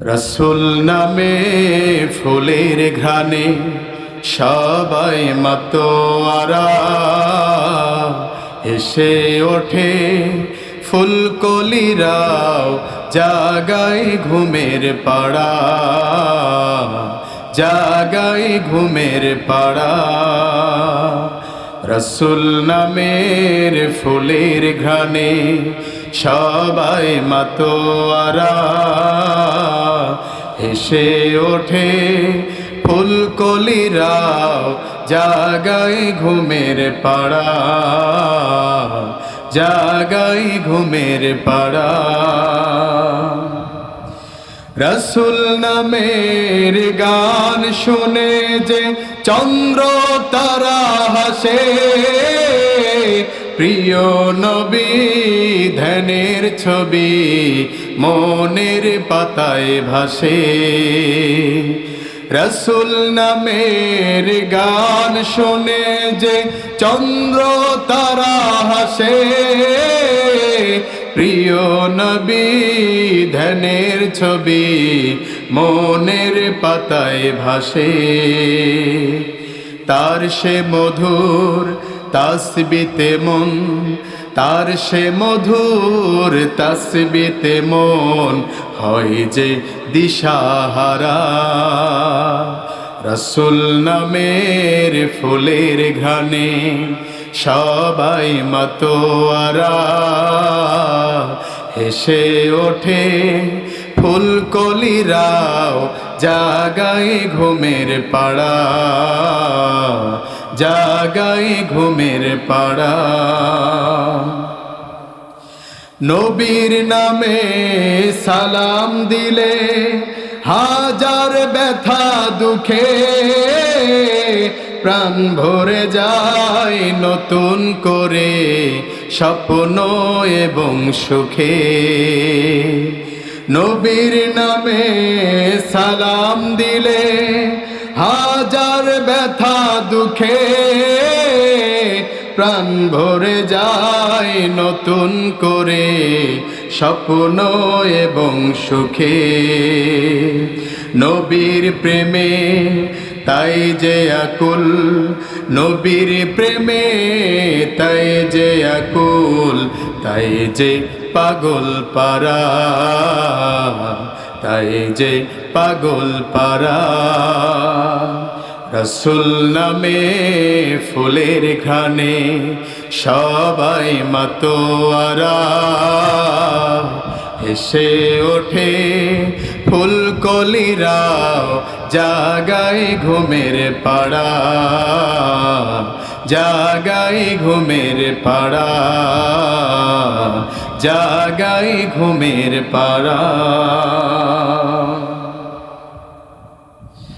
রসুল নামে ফুলের ঘ্রাণে সবাই মাতোয়ারা এসে ওঠে ফুলকলিরাও, জাগাই ঘুমের পাড়া। জাগাই ঘুমের পাড়া। রসুল নামের ফুলের ঘ্রাণে সবাই মাতোয়ারা। এসে ওঠে ফুলকলিরাও জাগাই ঘুমের পাড়া। জাগাই ঘুমের পাড়া। রসুল নামের গান শুনে যে চন্দ্র তারা হাসে। প্রিয় নবী, ধ্যানের ছবি মনের পাতায় ভাসে। রসুল নামের গান শুনে যে চন্দ্র তারা হাসে। প্রিয় নবী, ধ্যানের ছবি মনের পাতায় ভাসে। তার সে মধুর তাসবিতে মন, তার সে মধুর তাসবিতে মন হয় যে দিশাহারা। রসুল নামের ফুলের ঘানে সবাই মতোয়ারা। হেসে ওঠে ফুলকলিরাও জাগাই ঘুমের পাড়া। জাগাই ঘুমের পাড়া। নবীর নামে সালাম দিলে হাজার ব্যথা দুঃখে প্রাণ ভরে যায় নতুন করে স্বপ্ন এবং সুখে। নবীর নামে সালাম দিলে হাজার ব্যথা দুঃখে প্রাণ ভরে যায় নতুন করে স্বপ্ন এবং সুখে। নবীর প্রেমে তাই যে আকুল, নবীর প্রেমে তাই যে আকুল, তাই যে পাগল পারা তাই যে পাগল পারা রসুল নামে ফুলের ঘানে সবাই মাতোয়ারা। এসে ওঠে ফুলকলিরাও, জাগাই ঘুমের পাড়া। জাগাই ঘুমের পাড়া। জাগাই ঘুমের পাড়া।